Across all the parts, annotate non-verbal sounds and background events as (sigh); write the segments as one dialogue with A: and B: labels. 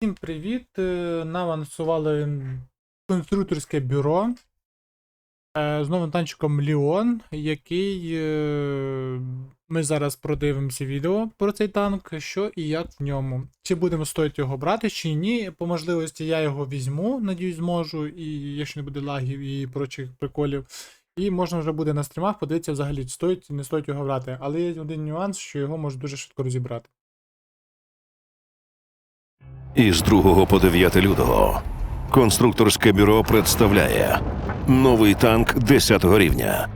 A: Всім привіт! Е, Нам анонсували конструкторське бюро е, з новим танчиком Ліон, який е, ми зараз продивимося відео про цей танк, що і як в ньому. Чи будемо стоїти його брати, чи ні. По можливості я його візьму, надіюсь, зможу, і якщо не буде лагів і прочих приколів. І можна вже буде на стрімах подивитися взагалі, стоїть чи не стоїть його брати. Але є один нюанс, що його можуть дуже швидко розібрати.
B: Із 2 по 9 лютого конструкторське бюро представляє новий танк 10 рівня.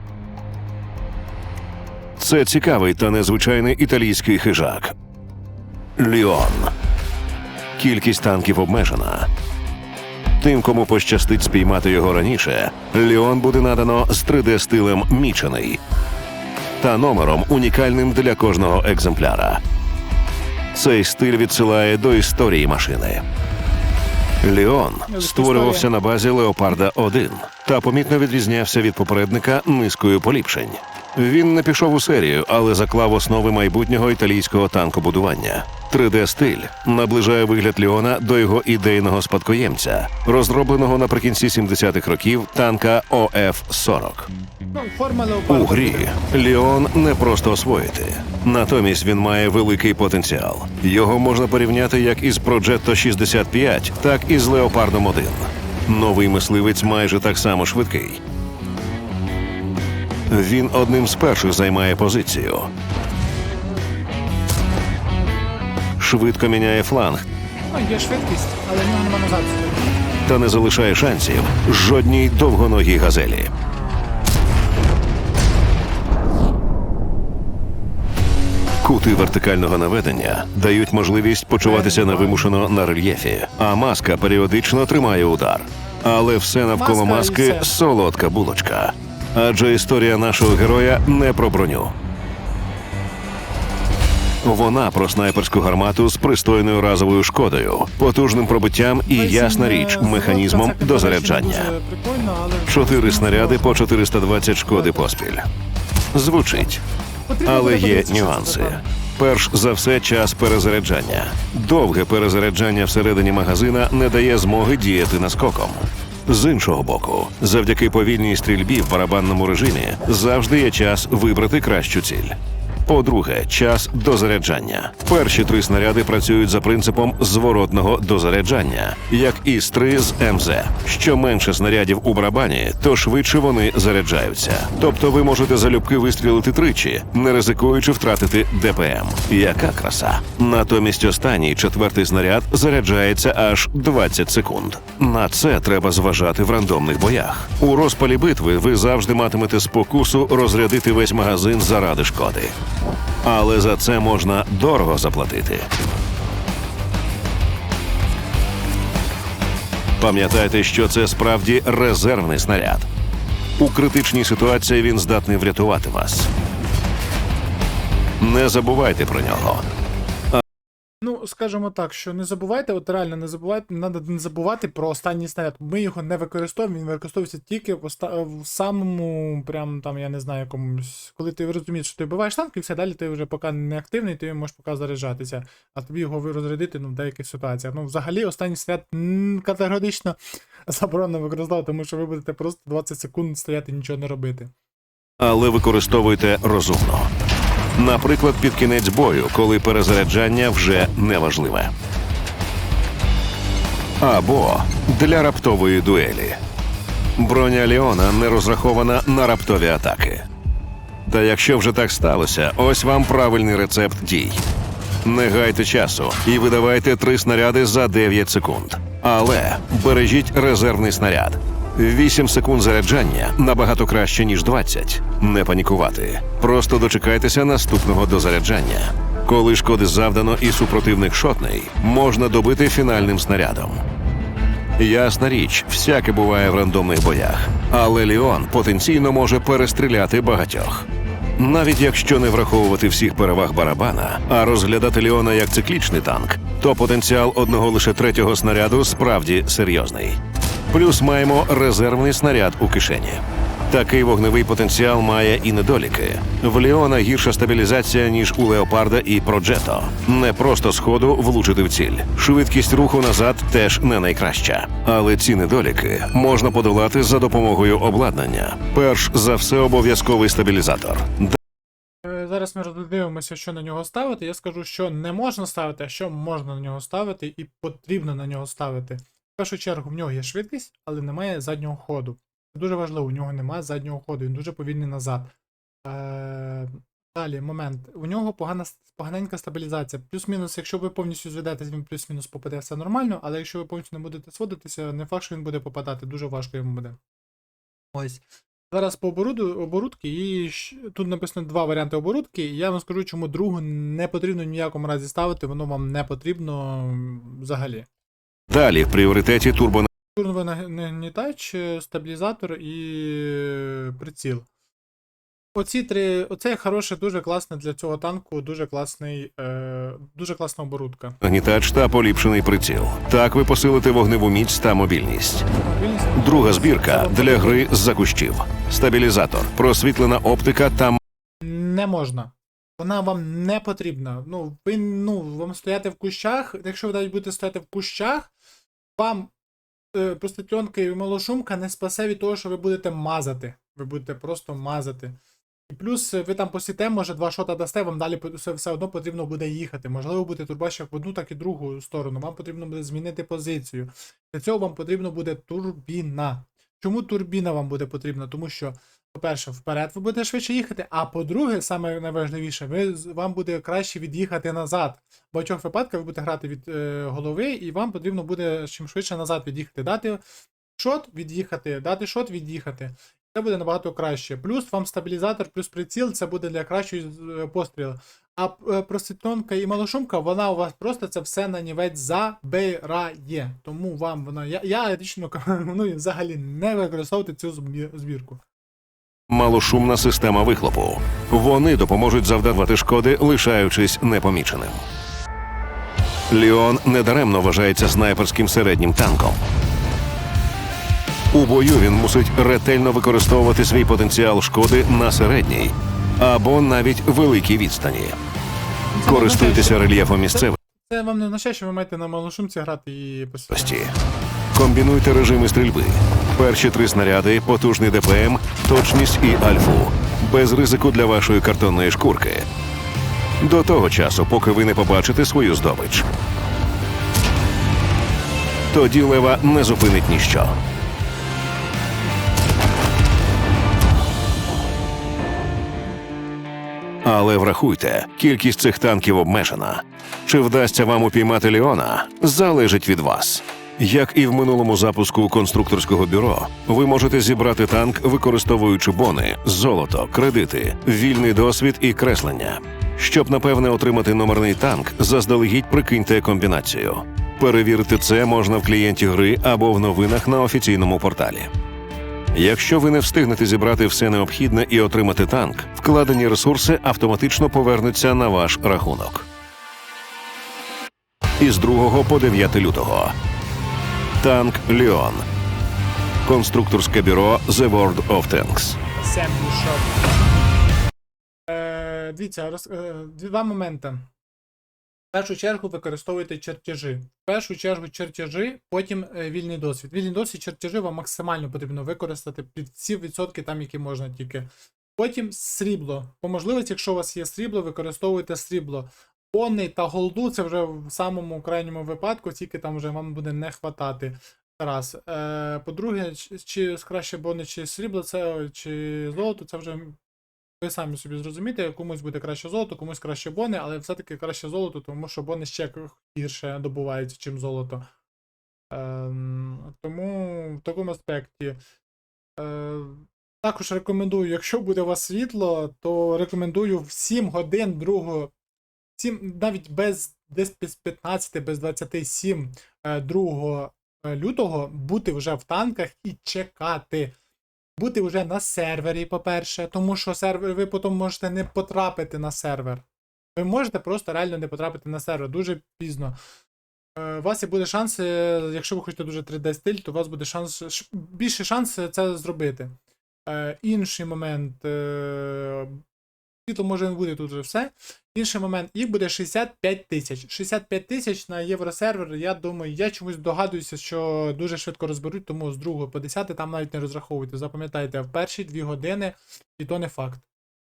B: Це цікавий та незвичайний італійський хижак. Ліон. Кількість танків обмежена. Тим, кому пощастить спіймати його раніше, Ліон буде надано з 3D-стилем мічений та номером унікальним для кожного екземпляра. Цей стиль відсилає до історії машини. Ліон створювався на базі Леопарда 1 та помітно відрізнявся від попередника низкою поліпшень. Він не пішов у серію, але заклав основи майбутнього італійського танкобудування. 3D-стиль наближає вигляд Ліона до його ідейного спадкоємця, розробленого наприкінці 70-х років танка ОФ-40. У грі Ліон не просто освоїти. Натомість він має великий потенціал. Його можна порівняти як із Progetto 65, так і з Леопардом 1. Новий мисливець майже так само швидкий. Він одним з перших займає позицію. Швидко міняє фланг
A: Ну, є швидкість, але нема назад.
B: та не залишає шансів жодній довгоногій газелі. Кути вертикального наведення дають можливість почуватися невимушено на рельєфі, а маска періодично тримає удар. Але все навколо маски солодка булочка. Адже історія нашого героя не про броню. Вона про снайперську гармату з пристойною разовою шкодою, потужним пробиттям і ясна річ механізмом дозаряджання. Чотири снаряди по 420 шкоди поспіль. Звучить, але є нюанси. Перш за все, час перезаряджання. Довге перезаряджання всередині магазина не дає змоги діяти наскоком. З іншого боку, завдяки повільній стрільбі в барабанному режимі завжди є час вибрати кращу ціль. По-друге, час дозаряджання. Перші три снаряди працюють за принципом зворотного дозаряджання, як і стрі з МЗ. Що менше снарядів у барабані, то швидше вони заряджаються. Тобто ви можете залюбки вистрілити тричі, не ризикуючи втратити ДПМ. Яка краса! Натомість останній четвертий снаряд заряджається аж 20 секунд. На це треба зважати в рандомних боях. У розпалі битви ви завжди матимете спокусу розрядити весь магазин заради шкоди. Але за це можна дорого заплатити. Пам'ятайте, що це справді резервний снаряд. У критичній ситуації він здатний врятувати вас. Не забувайте про нього.
A: Скажімо так, що не забувайте, от реально не забувайте, треба не забувати про останній снаряд. Ми його не використовуємо, він використовується тільки в, оста... в самому, прям там, я не знаю, якомусь. Коли ти розумієш, що ти вбиваєш танк, і все далі ти вже поки не активний, ти можеш поки заряджатися. А тобі його розрядити ну, в деяких ситуаціях. Ну, взагалі, останній снаряд категорично (laughs) заборонено використовувати, тому що ви будете просто 20 секунд стояти і нічого не робити.
B: але використовуйте розумно. Наприклад, під кінець бою, коли перезаряджання вже неважливе. Або для раптової дуелі. Броня Ліона не розрахована на раптові атаки. Та якщо вже так сталося, ось вам правильний рецепт дій. Не гайте часу і видавайте три снаряди за 9 секунд. Але бережіть резервний снаряд. 8 секунд заряджання набагато краще, ніж 20. Не панікувати. Просто дочекайтеся наступного дозаряджання. Коли шкоди завдано і супротивник шотний, можна добити фінальним снарядом. Ясна річ, всяке буває в рандомних боях, але Ліон потенційно може перестріляти багатьох. Навіть якщо не враховувати всіх переваг барабана, а розглядати Ліона як циклічний танк, то потенціал одного лише третього снаряду справді серйозний. Плюс маємо резервний снаряд у кишені. Такий вогневий потенціал має і недоліки. В Леона гірша стабілізація, ніж у Леопарда і Проджето. Не просто сходу влучити в ціль. Швидкість руху назад теж не найкраща. Але ці недоліки можна подолати за допомогою обладнання. Перш за все, обов'язковий стабілізатор.
A: Е, Зараз ми роздивимося, що на нього ставити. Я скажу, що не можна ставити, а що можна на нього ставити і потрібно на нього ставити. Першу чергу в нього є швидкість, але немає заднього ходу. Це дуже важливо, у нього немає заднього ходу, він дуже повільний назад. Е, далі, момент. У нього погана, поганенька стабілізація. Плюс-мінус, якщо ви повністю зведетесь, він плюс-мінус попаде все нормально, але якщо ви повністю не будете сводитися, не факт, що він буде попадати, дуже важко йому буде. Ось. Зараз по оборуду, оборудки, і тут написано два варіанти оборудки. І я вам скажу, чому другу не потрібно в якому разі ставити, воно вам не потрібно взагалі.
B: Далі в пріоритеті турбо
A: Турбонагнітач, е, стабілізатор і е, приціл. Оці три, оце хороше, дуже класне для цього танку, дуже класний, е, дуже класна оборудка.
B: Гнітач та поліпшений приціл. Так ви посилите вогневу міць та мобільність.
A: Мобільність.
B: Друга збірка для гри з-за кущів. Стабілізатор, просвітлена оптика та
A: Не можна. Вона вам не потрібна. Ну, ви, ну, вам стояти в кущах, якщо ви навіть будете стояти в кущах, вам е, проститленка і малошумка не спасе від того, що ви будете мазати. Ви будете просто мазати. І плюс е, ви там посіте, може, два шота дасте, вам далі все, все одно потрібно буде їхати. Можливо, буде турбаш в одну, так і другу сторону. Вам потрібно буде змінити позицію. Для цього вам потрібно буде турбіна. Чому турбіна вам буде потрібна? Тому що по-перше, вперед ви будете швидше їхати, а по-друге, саме найважливіше, ви, вам буде краще від'їхати назад. В багатьох випадках ви будете грати від е, голови, і вам потрібно буде чим швидше назад від'їхати. Дати шот, від'їхати, дати шот, від'їхати. Це буде набагато краще. Плюс вам стабілізатор, плюс приціл, це буде для кращої е, пострілу. А е, проститонка і малошумка, вона у вас просто це все на нівець забирає. Тому вам вона. Я, я етично рекомендую взагалі не використовувати цю збірку.
B: Малошумна система вихлопу. Вони допоможуть завдавати шкоди, лишаючись непоміченим. Ліон недаремно вважається снайперським середнім танком. У бою він мусить ретельно використовувати свій потенціал шкоди на середній або навіть великій відстані. Користуйтеся рельєфом місцевості.
A: Це вам не означає, що ви маєте на малошумці грати і постійно.
B: Комбінуйте режими стрільби. Перші три снаряди, потужний ДПМ, точність і альфу. Без ризику для вашої картонної шкурки. До того часу, поки ви не побачите свою здобич. Тоді лева не зупинить ніщо. Але врахуйте, кількість цих танків обмежена. Чи вдасться вам упіймати Леона, залежить від вас. Як і в минулому запуску конструкторського бюро, ви можете зібрати танк, використовуючи бони, золото, кредити, вільний досвід і креслення. Щоб напевне отримати номерний танк, заздалегідь прикиньте комбінацію. Перевірити це можна в клієнті гри або в новинах на офіційному порталі. Якщо ви не встигнете зібрати все необхідне і отримати танк, вкладені ресурси автоматично повернуться на ваш рахунок. Із 2 по 9 лютого. Танк Ліон. Конструкторське бюро The World of Tanks.
A: Е, дивіться, роз, е, два моменти. В першу чергу використовуйте чертежі. В першу чергу чертежі, потім е, вільний досвід. Вільний досвід чертежі вам максимально потрібно використати під ці відсотки, там, які можна тільки. Потім срібло. По можливості, якщо у вас є срібло, використовуйте срібло. Бони та голду це вже в самому крайньому випадку, тільки там вже вам буде не хватати. Раз. Е, по-друге, чи, краще бони, чи срібло, це чи золото, це вже ви самі собі зрозумієте, комусь буде краще золото, комусь краще бони, але все-таки краще золото, тому що бони ще гірше добуваються, чим золото. Ем, тому в такому аспекті. Е, також рекомендую, якщо буде у вас світло, то рекомендую в 7 годин другого, 7, навіть без десь без 15, без 27 е, 2 лютого бути вже в танках і чекати бути вже на сервері, по-перше, тому що сервер ви потім можете не потрапити на сервер. Ви можете просто реально не потрапити на сервер дуже пізно. Е, У вас і буде шанс, е, якщо ви хочете дуже 3D стиль, то у вас буде шанс більший шанс е, це зробити. Е, інший момент. Е, світло може не бути тут вже все. Інший момент, їх буде 65 тисяч. 65 тисяч на євросервер, я думаю, я чомусь догадуюся, що дуже швидко розберуть, тому з 2 по 10 там навіть не розраховуйте. Запам'ятайте, в перші 2 години, і то не факт.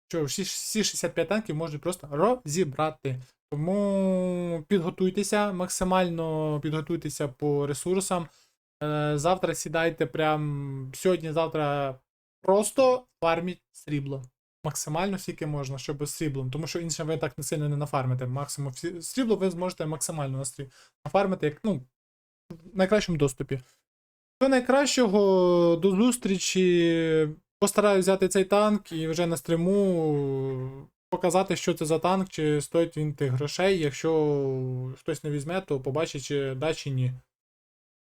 A: Що всі, всі 65 танків можуть просто розібрати. Тому підготуйтеся, максимально підготуйтеся по ресурсам. Е, завтра сідайте прям сьогодні-завтра просто фарміть срібло. Максимально скільки можна, щоб з сріблом, тому що інше ви так не сильно не нафармите. Максимум срібло ви зможете максимально нафармити, як ну, в найкращому доступі. До найкращого, до зустрічі. Постараюсь взяти цей танк і вже на стриму показати, що це за танк, чи стоїть він тих грошей. Якщо хтось не візьме, то побачить, чи да, чи ні.